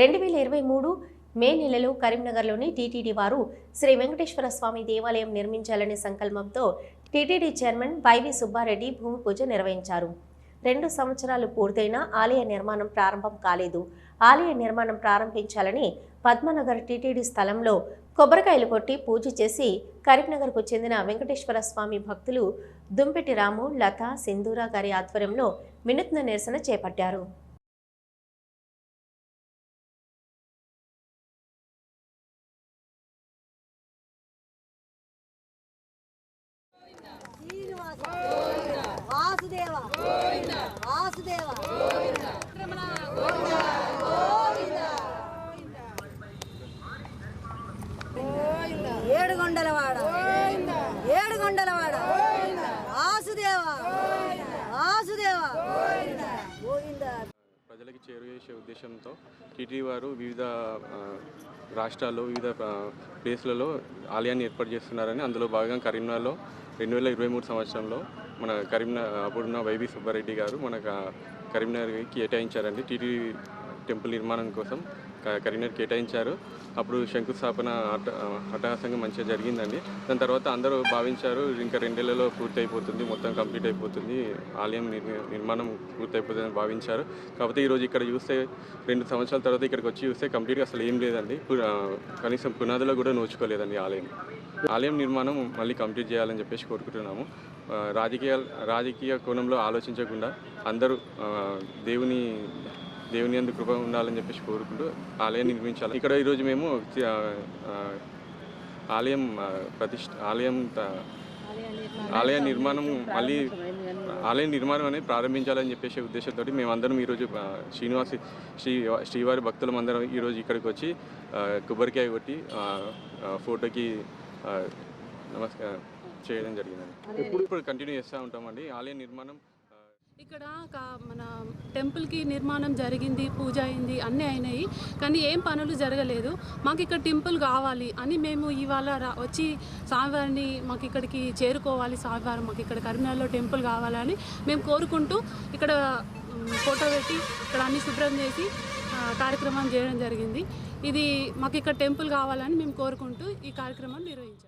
రెండు వేల ఇరవై మూడు మే నెలలో కరీంనగర్లోని టీటీడీ వారు శ్రీ వెంకటేశ్వర స్వామి దేవాలయం నిర్మించాలనే సంకల్పంతో టీటీడీ చైర్మన్ వైవి సుబ్బారెడ్డి భూమి పూజ నిర్వహించారు. రెండు సంవత్సరాలు పూర్తయినా ఆలయ నిర్మాణం ప్రారంభం కాలేదు. ఆలయ నిర్మాణం ప్రారంభించాలని పద్మనగర్ టీటీడీ స్థలంలో కొబ్బరికాయలు కొట్టి పూజ చేసి కరీంనగర్కు చెందిన వెంకటేశ్వర స్వామి భక్తులు దుంపెటి రాము లత సింధూర గారి ఆధ్వర్యంలో వినూత్న నిరసన చేపట్టారు. వాసుదేవ వాసుదేవ ఏడుగొండలవాడ వాసుదేవ వాసుదేవ గోవింద ప్రజలకి చేరువేసే ఉద్దేశంతో టీటీ వారు వివిధ రాష్ట్రాల్లో వివిధ ప్లేస్లలో ఆలయాన్ని ఏర్పాటు చేస్తున్నారని అందులో భాగంగా కరీంనగర్లో రెండు వేల ఇరవై మూడు సంవత్సరంలో మన కరీంనగర్ అప్పుడున్న వైవి సుబ్బారెడ్డి గారు మన కరీంనగర్కి కేటాయించారండి. టీటీ టెంపుల్ నిర్మాణం కోసం క- కరీంనగర్ కేటాయించారు. అప్పుడు శంకుస్థాపన అట్ట అట్టహాసంగా మంచిగా జరిగిందండి. దాని తర్వాత అందరూ భావించారు ఇంకా రెండేళ్ళలో పూర్తి అయిపోతుంది మొత్తం కంప్లీట్ అయిపోతుంది ఆలయం నిర్మాణం పూర్తి అయిపోతుందని భావించారు. కాకపోతే ఈరోజు ఇక్కడ చూస్తే రెండు సంవత్సరాల తర్వాత ఇక్కడికి వచ్చి చూస్తే కంప్లీట్గా అసలు ఏం లేదండి. కనీసం పునాదులో కూడా నోచుకోలేదండి ఆలయం. ఆలయం నిర్మాణం మళ్ళీ కంప్లీట్ చేయాలని చెప్పేసి కోరుకుంటున్నాము. రాజకీయ రాజకీయ కోణంలో ఆలోచించకుండా అందరూ దేవుని దేవుని అందు కృప ఉండాలని చెప్పేసి కోరుకుంటూ ఆలయం నిర్మించాలి. ఇక్కడ ఈరోజు మేము ఆలయం ఆ, ప్రతిష్ఠ ఆలయం ఆలయ నిర్మాణం మళ్ళీ ఆలయ నిర్మాణం అనేది ప్రారంభించాలని చెప్పేసి ఉద్దేశంతో మేమందరం ఈరోజు శ్రీనివాసి శ్రీ శ్రీవారి భక్తులం అందరం ఈరోజు ఇక్కడికి వచ్చి కొబ్బరికాయ కొట్టి ఫోటోకి నమస్కారం చేయడం జరిగిందండి ఎప్పుడు ఇప్పుడు కంటిన్యూ చేస్తూ ఉంటామండి. ఆలయ నిర్మాణం ఇక్కడ కా- మన టెంపుల్కి నిర్మాణం జరిగింది పూజ అయింది అన్నీ అయినాయి. కానీ ఏం పనులు జరగలేదు. మాకు ఇక్కడ టెంపుల్ కావాలి అని మేము ఇవాళ వచ్చి స్వామివారిని మాకు ఇక్కడికి చేరుకోవాలి స్వామివారు మాకు ఇక్కడ కరీంనగర్లో టెంపుల్ కావాలని మేము కోరుకుంటూ ఇక్కడ ఫోటో పెట్టి ఇక్కడ అన్ని శుభ్రం చేసి కార్యక్రమం చేయడం జరిగింది. ఇది మాకు ఇక్కడ టెంపుల్ కావాలని మేము కోరుకుంటూ ఈ కార్యక్రమం నిర్వహించాం.